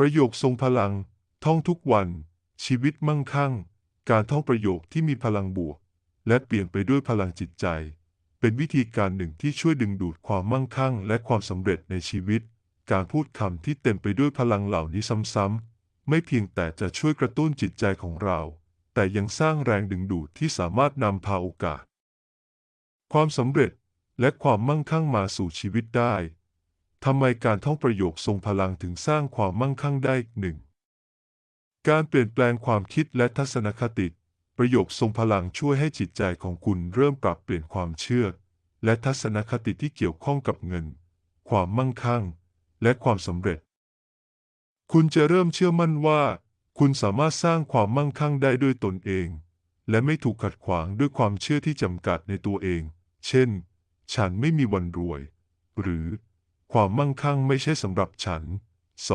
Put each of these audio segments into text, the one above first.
ประโยคทรงพลัง ท่องทุกวัน ชีวิตมั่งคั่ง การท่องประโยคที่มีพลังบวก และเปลี่ยนไปด้วยพลังจิตใจ เป็นวิธีการหนึ่งที่ช่วยดึงดูดความมั่งคั่ง และความสำเร็จในชีวิต การพูดคำที่เต็มไปด้วยพลังเหล่านี้ซ้ำๆ ไม่เพียงแต่จะช่วยกระตุ้นจิตใจของเรา แต่ยังสร้างแรงดึงดูดที่สามารถนำพาโอกาส ความสำเร็จและความมั่งคั่งมาสู่ชีวิตได้ ทำไมการท่องประโยคทรงพลังถึงสร้างความมั่งคั่งได้หนึ่งการเปลี่ยนแปลงความคิดและทัศนคติ ประโยคทรงพลังช่วยให้จิตใจของคุณเริ่มปรับเปลี่ยนความเชื่อ และทัศนคติที่เกี่ยวข้องกับเงิน ความมั่งคั่ง และความสำเร็จ คุณจะเริ่มเชื่อมั่นว่า คุณสามารถสร้างความมั่งคั่งได้ด้วยตนเอง และไม่ถูกขัดขวางด้วยความเชื่อที่จำกัดในตัวเอง เช่น ฉันไม่มีวันรวย หรือ ความมั่งคั่งไม่ใช่สำหรับฉัน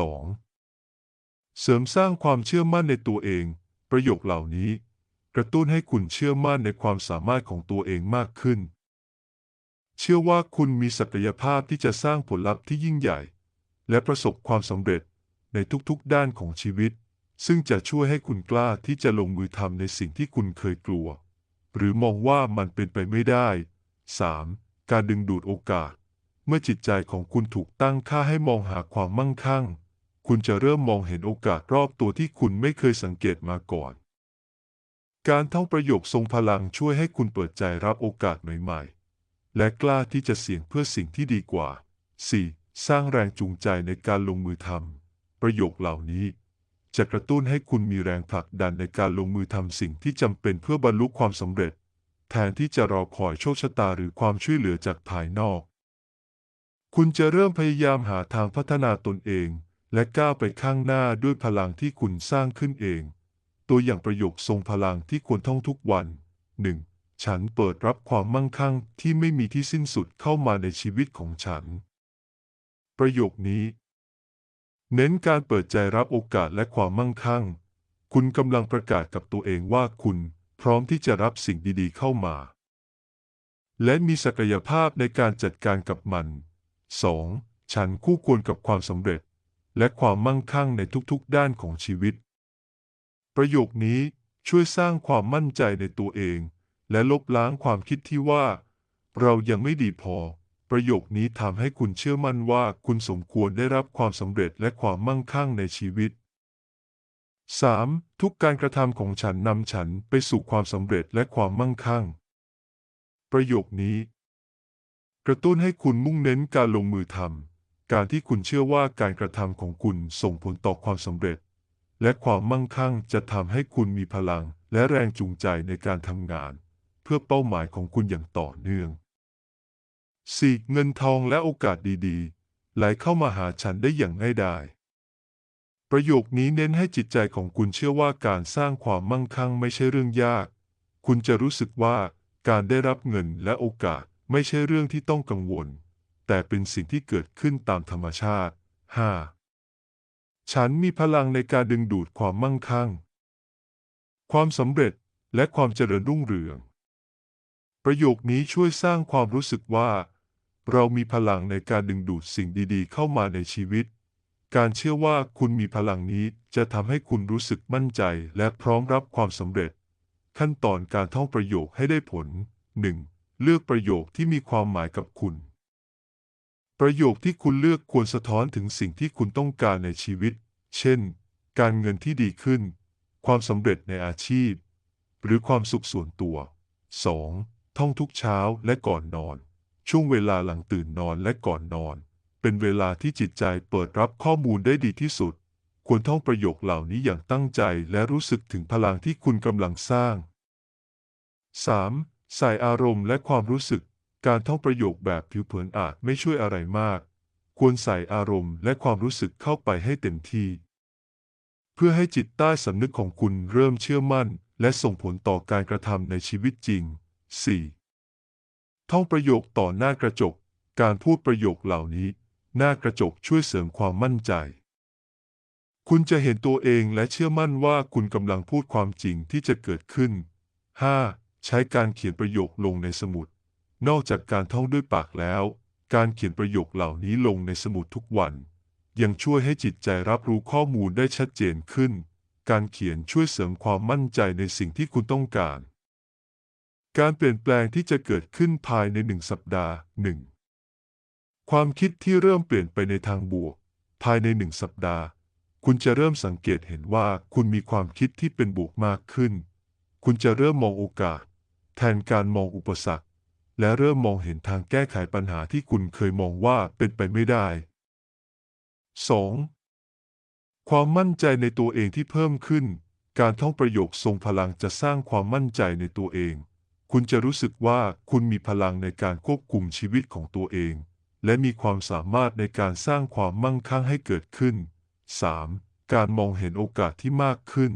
2. เสริมสร้างความเชื่อมั่นในตัวเอง ประโยคเหล่านี้ กระตุ้นให้คุณเชื่อมั่นในความสามารถของตัวเองมากขึ้น เชื่อว่าคุณมีศักยภาพที่จะสร้างผลลัพธ์ที่ยิ่งใหญ่ และประสบความสำเร็จในทุกๆด้านของชีวิต ซึ่งจะช่วยให้คุณกล้าที่จะลงมือทำในสิ่งที่คุณเคยกลัว หรือมองว่ามันเป็นไปไม่ได้ 3. การดึงดูดโอกาส เมื่อจิตใจของคุณถูกตั้งค่าให้มองหาความมั่งคั่ง คุณจะเริ่มมองเห็นโอกาสรอบตัวที่คุณไม่เคยสังเกตมาก่อน การท่องประโยคทรงพลังช่วยให้คุณเปิดใจรับโอกาสใหม่ๆ และกล้าที่จะเสี่ยงเพื่อสิ่งที่ดีกว่า 4. สร้างแรงจูงใจในการลงมือทำประโยคเหล่านี้ จะกระตุ้นให้คุณมีแรงผลักดันในการลงมือทำสิ่งที่จำเป็นเพื่อบรรลุความสำเร็จ แทนที่จะรอคอยโชคชะตาหรือความช่วยเหลือจากภายนอก คุณจะเริ่มพยายามหาทางพัฒนาตนเอง และก้าวไปข้างหน้าด้วยพลังที่คุณสร้างขึ้นเอง ตัวอย่างประโยคทรงพลังที่ควรท่องทุกวัน 1. ฉันเปิดรับความมั่งคั่งที่ไม่มีที่สิ้นสุดเข้ามาในชีวิตของฉัน ประโยคนี้ เน้นการเปิดใจรับโอกาสและความมั่งคั่ง คุณกำลังประกาศกับตัวเองว่าคุณพร้อมที่จะรับสิ่งดีๆเข้ามา และมีศักยภาพในการจัดการกับมัน 2. ฉันคู่ควรกับความสำเร็จ และความมั่งคั่งในทุกๆ ด้านของชีวิต ประโยคนี้ช่วยสร้างความมั่นใจในตัวเอง และลบล้างความคิดที่ว่า เรายังไม่ดีพอ ประโยคนี้ทำให้คุณเชื่อมั่นว่าคุณสมควรได้รับความสำเร็จและความมั่งคั่งในชีวิต 3. ทุกการกระทำของฉันนำฉันไปสู่ความสำเร็จและความมั่งคั่ง ประโยคนี้ กระตุ้นให้คุณมุ่งเน้นการลงมือทำการที่คุณเชื่อว่าการกระทำของคุณส่งผลต่อความสำเร็จ และความมั่งคั่งจะทำให้คุณมีพลังและแรงจูงใจในการทำงาน เพื่อเป้าหมายของคุณอย่างต่อเนื่อง 4. เงินทองและโอกาสดีๆ ไหลเข้ามาหาฉันได้อย่างง่ายดายประโยคนี้เน้นให้จิตใจของคุณเชื่อว่าการสร้างความมั่งคั่งไม่ใช่เรื่องยาก คุณจะรู้สึกว่าการได้รับเงินและโอกาส ไม่ใช่เรื่องที่ต้องกังวล แต่เป็นสิ่งที่เกิดขึ้นตามธรรมชาติ 5. ฉันมีพลังในการดึงดูดความมั่งคั่ง ความสำเร็จและความเจริญรุ่งเรือง ประโยคนี้ช่วยสร้างความรู้สึกว่า เรามีพลังในการดึงดูดสิ่งดีๆ เข้ามาในชีวิต การเชื่อว่าคุณมีพลังนี้จะทำให้คุณรู้สึกมั่นใจและพร้อมรับความสำเร็จ ขั้นตอนการท่องประโยคให้ได้ผล 1. เลือกประโยคที่มีความหมายกับคุณ ประโยคที่คุณเลือกควรสะท้อนถึงสิ่งที่คุณต้องการในชีวิต เช่น การเงินที่ดีขึ้น ความสำเร็จในอาชีพ หรือความสุขส่วนตัว 2. ท่องทุกเช้าและก่อนนอน ช่วงเวลาหลังตื่นนอนและก่อนนอน เป็นเวลาที่จิตใจเปิดรับข้อมูลได้ดีที่สุด ควรท่องประโยคเหล่านี้อย่างตั้งใจและรู้สึกถึงพลังที่คุณกำลังสร้าง 3. ใส่อารมณ์และความรู้สึก การท่องประโยคแบบผิวเผินอาจไม่ช่วยอะไรมาก ควรใส่อารมณ์และความรู้สึกเข้าไปให้เต็มที่ เพื่อให้จิตใต้สำนึกของคุณเริ่มเชื่อมั่น และส่งผลต่อการกระทำในชีวิตจริง 4. ท่องประโยคต่อหน้ากระจก การพูดประโยคเหล่านี้ หน้ากระจกช่วยเสริมความมั่นใจคุณจะเห็นตัวเองและเชื่อมั่นว่าคุณกำลังพูดความจริงที่จะเกิดขึ้น 5. ใช้การเขียนประโยคลงในสมุด นอกจากการท่องด้วยปากแล้ว การเขียนประโยคเหล่านี้ลงในสมุดทุกวัน ยังช่วยให้จิตใจรับรู้ข้อมูลได้ชัดเจนขึ้น การเขียนช่วยเสริมความมั่นใจในสิ่งที่คุณต้องการ การเปลี่ยนแปลงที่จะเกิดขึ้นภายในหนึ่งสัปดาห์หนึ่งความคิดที่เริ่มเปลี่ยนไปในทางบวก ภายในหนึ่งสัปดาห์ คุณจะเริ่มสังเกตเห็นว่าคุณมีความคิดที่เป็นบวกมากขึ้น คุณจะเริ่มมองโอกาส แทนการมองอุปสรรค และเริ่มมองเห็นทางแก้ไขปัญหาที่คุณเคยมองว่าเป็นไปไม่ได้ 2. ความมั่นใจในตัวเองที่เพิ่มขึ้น การท่องประโยคทรงพลังจะสร้างความมั่นใจในตัวเอง คุณจะรู้สึกว่าคุณมีพลังในการควบคุมชีวิตของตัวเอง และมีความสามารถในการสร้างความมั่งคั่งให้เกิดขึ้น 3. การมองเห็นโอกาสที่มากขึ้น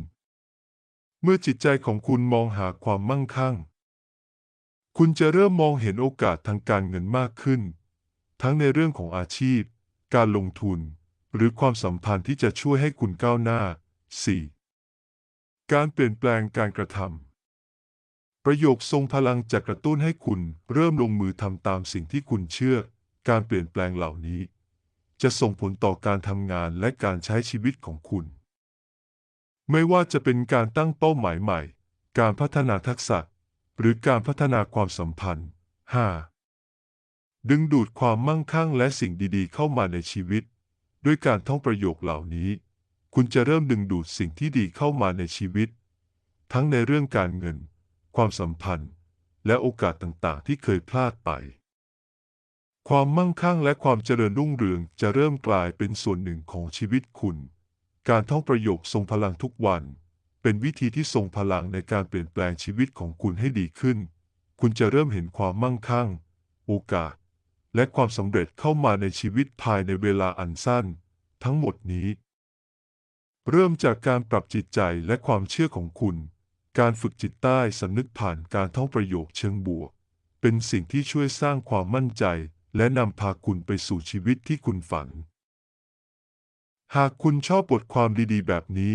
เมื่อจิตใจของคุณมองหาความมั่งคั่ง คุณจะเริ่มมองเห็นโอกาสทางการเงินมากขึ้น ทั้งในเรื่องของอาชีพ การลงทุน หรือความสัมพันธ์ที่จะช่วยให้คุณก้าวหน้า 4. การเปลี่ยนแปลงการกระทำประโยคทรงพลังจะกระตุ้นให้คุณเริ่มลงมือทำตามสิ่งที่คุณเชื่อ การเปลี่ยนแปลงเหล่านี้ จะส่งผลต่อการทำงานและการใช้ชีวิตของคุณ ไม่ว่าจะเป็นการตั้งเป้าหมายใหม่ การพัฒนาทักษะ หรือการพัฒนาความสัมพันธ์ 5. ดึงดูดความมั่งคั่งและสิ่งดีๆ เข้ามาในชีวิต ด้วยการท่องประโยคเหล่านี้ คุณจะเริ่มดึงดูดสิ่งที่ดีเข้ามาในชีวิต ทั้งในเรื่องการเงิน ความสัมพันธ์ และโอกาสต่างๆ ที่เคยพลาดไป ความมั่งคั่งและความเจริญรุ่งเรืองจะเริ่มกลายเป็นส่วนหนึ่งของชีวิตคุณ การท่องประโยคทรงพลังทุกวัน เป็นวิธีที่ทรงพลังในการเปลี่ยนแปลงชีวิตของคุณให้ดีขึ้น คุณจะเริ่มเห็นความมั่งคั่ง โอกาส และความสำเร็จเข้ามาในชีวิตภายในเวลาอันสั้น ทั้งหมดนี้ เริ่มจากการปรับจิตใจและความเชื่อของคุณ การฝึกจิตใต้สำนึกผ่านการท่องประโยคเชิงบวก เป็นสิ่งที่ช่วยสร้างความมั่นใจ และนำพาคุณไปสู่ชีวิตที่คุณฝันหากคุณชอบบทความดีๆ แบบนี้